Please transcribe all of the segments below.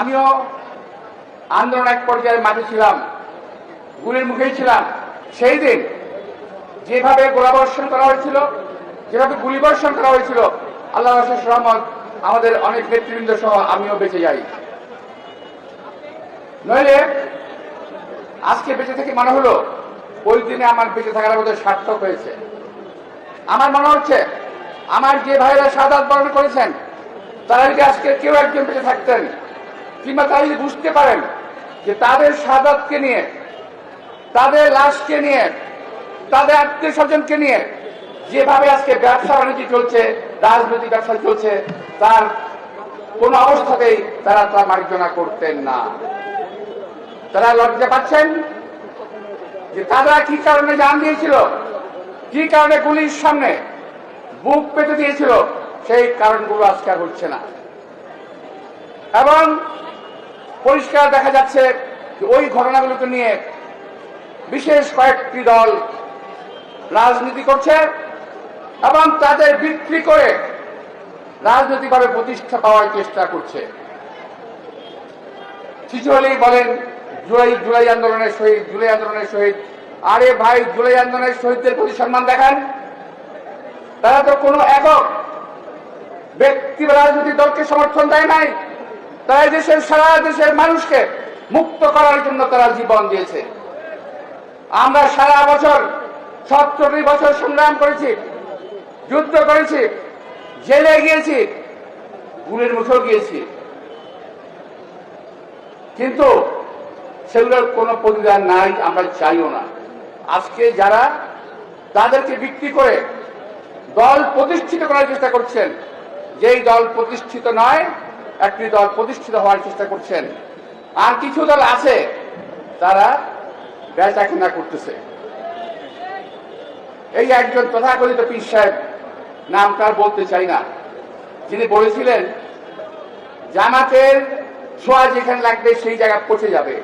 আমিও আন্দোলন এক পর্যায়ে মাঠে ছিলাম, গুলির মুখেই ছিলাম। সেই দিন যেভাবে গোলাবর্ষণ করা হয়েছিল, যেভাবে গুলিবর্ষণ করা হয়েছিল, আল্লাহ রসের রহমত আমাদের অনেক নেতৃবৃন্দ সহ আমিও বেঁচে যাই। নইলে আজকে বেঁচে থেকে মনে হলো, ওই দিনে আমার বেঁচে থাকার মধ্যে সার্থক হয়েছে। আমার মনে হচ্ছে, আমার যে ভাইরা সাদাত বরণ করেছেন তারা যদি আজকে কেউ একজন বেঁচে থাকতেন। কিংবা যদি বুঝতে পারেন যে তাদের সাদাতকে নিয়ে, তাদের লাশকে নিয়ে, তাদের আত্মীয় স্বজনকে নিয়ে যেভাবে আজকে ব্যবসা বাণিজ্য চলছে, রাজনৈতিক ব্যবসা চলছে, তার কোন অবস্থাতেই তারা তা মার্জনা করতেন না। তারা লজ্জা পাচ্ছেন যে তারা কি কারণে জান দিয়েছিল? কি কারণে গুলির সামনে বুক পেতে দিয়েছিল? সেই কারণগুলো আজকে হচ্ছে না। এবং পরিষ্কার দেখা যাচ্ছে ওই ঘটনাগুলোকে নিয়ে বিশেষ কয়েকটি দল রাজনীতি করছে এবং তাদের বিক্রি করে রাজনৈতিকভাবে প্রতিষ্ঠা পাওয়ার চেষ্টা করছে। হলেই বলেন, জুলাই জুলাই আন্দোলনের শহীদ, জুলাই আন্দোলনের শহীদ। আরে ভাই, জুলাই আন্দোলনের শহীদদের প্রতি সম্মান দেখান। তারা তো কোনো একক ব্যক্তি রাজনৈতিক দলকে সমর্থন দেয় নাই। তারা দেশের সারা দেশের মানুষকে মুক্ত করার জন্য তারা জীবন দিয়েছে। আমরা সারা বছর সত্তরটি বছর সংগ্রাম করেছি, যুদ্ধ করেছি, জেলে গিয়েছি, গুলির মুখেও গিয়েছি। কিন্তু সেগুলোর কোনো প্রতিদান নাই, আমরা চাইও না। আজকে যারা তাদেরকে বিক্রি করে দল প্রতিষ্ঠিত করার চেষ্টা করছেন, যেই দল প্রতিষ্ঠিত নয় একটি দল প্রতিষ্ঠিত হওয়ার চেষ্টা করছেন। আর কিছু দল আছে তারা বেচা কেনা করতেছে। এই একজন তথাকথিত পীর সাহেব, নাম তার বলতে চাই না। যিনি বলেছিলেন, জামাতের ছোঁয়া যেখানে লাগবে সেই জায়গা পচে যাবে।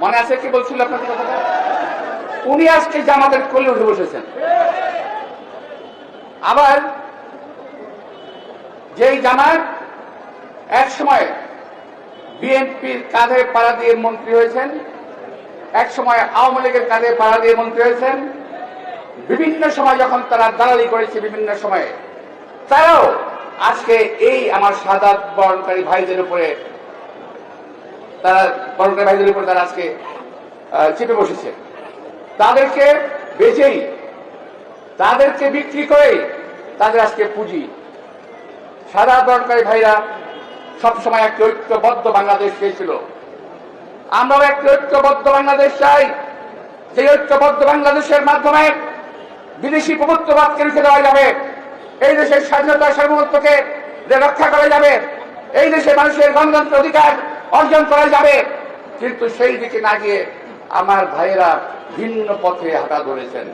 মনে আছে কি বলছিল আপনাদের কথাটা? উনি আজকে জামাতের কোলে উঠে বসেছেন। আবার যেই জামাত এক সময় বিএনপির কাঁধে পাড়া দিয়ে মন্ত্রী হয়েছেন, এক সময় আওয়ামী লীগের কাঁধে পাড়া দিয়ে মন্ত্রী হয়েছেন, বিভিন্ন সময় যখন তারা দালালি করেছে বিভিন্ন সময়ে, তারাও আজকে এই আমার সাদা বরণকারী ভাইদের উপরে, তারা বরণকারী ভাইদের উপরে তারা আজকে চেপে বসেছে। তাদেরকে বেচেই, তাদেরকে বিক্রি করেই তাদের আজকে পুঁজি। সাদা বরণকারী ভাইরা সবসময় একটি ঐক্যবদ্ধ বাংলাদেশ চেয়েছিল আমরাও একটি ঐক্যবদ্ধ বাংলাদেশ চাই। যে ঐক্যবদ্ধ বাংলাদেশের মাধ্যমে বিদেশি প্রভুত্ববাদকে রুখে দেওয়া যাবে? এই দেশের স্বাধীনতা সার্বভৌমত্বকে রক্ষা করা যাবে, এই দেশে মানুষের গণতন্ত্র অধিকার অর্জন করা যাবে। কিন্তু সেই দিকে না গিয়ে আমার ভাইয়েরা ভিন্ন পথে হাঁটা ধরেছেন।